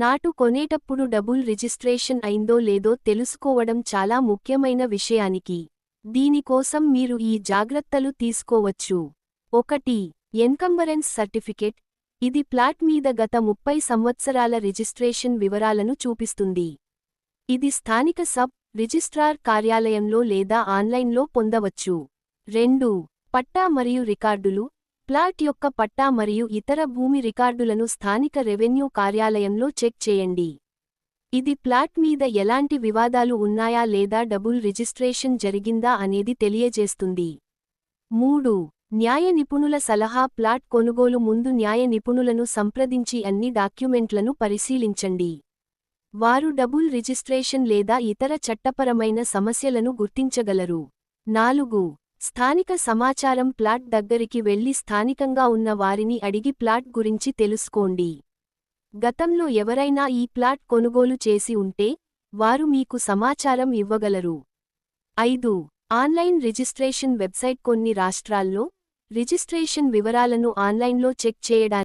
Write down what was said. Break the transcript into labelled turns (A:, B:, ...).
A: నాటు కొనేటప్పుడు double registration అయిందో లేదో తెలుసుకోవడం చాలా ముఖ్యమైన విషయానికి. దీనికోసం మీరు ఈ జాగ్రత్తలు తీసుకోవచ్చు. ఒకటి ఎన్కంబరెన్స్ సర్టిఫికెట్. ఇది ప్లాట్ మీద గత ముప్పై సంవత్సరాల రిజిస్ట్రేషన్ వివరాలను చూపిస్తుంది. ఇది స్థానిక సబ్ రిజిస్ట్రార్ కార్యాలయంలో లేదా ఆన్లైన్లో పొందవచ్చు. రెండు పట్టా మరియు రికార్డులు. ప్లాట్ యొక్క పట్టా మరియు ఇతర భూమి రికార్డులను స్థానిక రెవెన్యూ కార్యాలయంలో చెక్ చేయండి. ఇది ప్లాట్ మీద ఎలాంటి వివాదాలు ఉన్నాయా లేదా డబుల్ రిజిస్ట్రేషన్ జరిగిందా అనేది తెలియజేస్తుంది. మూడు. న్యాయ నిపుణుల సలహా ప్లాట్ కొనుగోలు ముందు న్యాయ నిపుణులను సంప్రదించి అన్ని డాక్యుమెంట్లను పరిశీలించండి. వారు డబుల్ రిజిస్ట్రేషన్ లేదా ఇతర చట్టపరమైన సమస్యలను గుర్తించగలరు. నాలుగు. స్థానిక సమాచారం ప్లాట్ దగ్గరికి వెళ్ళి స్థానికంగా ఉన్న వారిని అడిగి ప్లాట్ గురించి తెలుసుకోండి. గతంలో ఎవరైనా ఈ ప్లాట్ కొనుగోలు చేసి ఉంటే వారు మీకు సమాచారం ఇవ్వగలరు. ఐదు. ఆన్లైన్ రిజిస్ట్రేషన్ వెబ్సైట్ కొన్ని రాష్ట్రాల్లో రిజిస్ట్రేషన్ వివరాలను ఆన్లైన్లో చెక్ చేయడానికి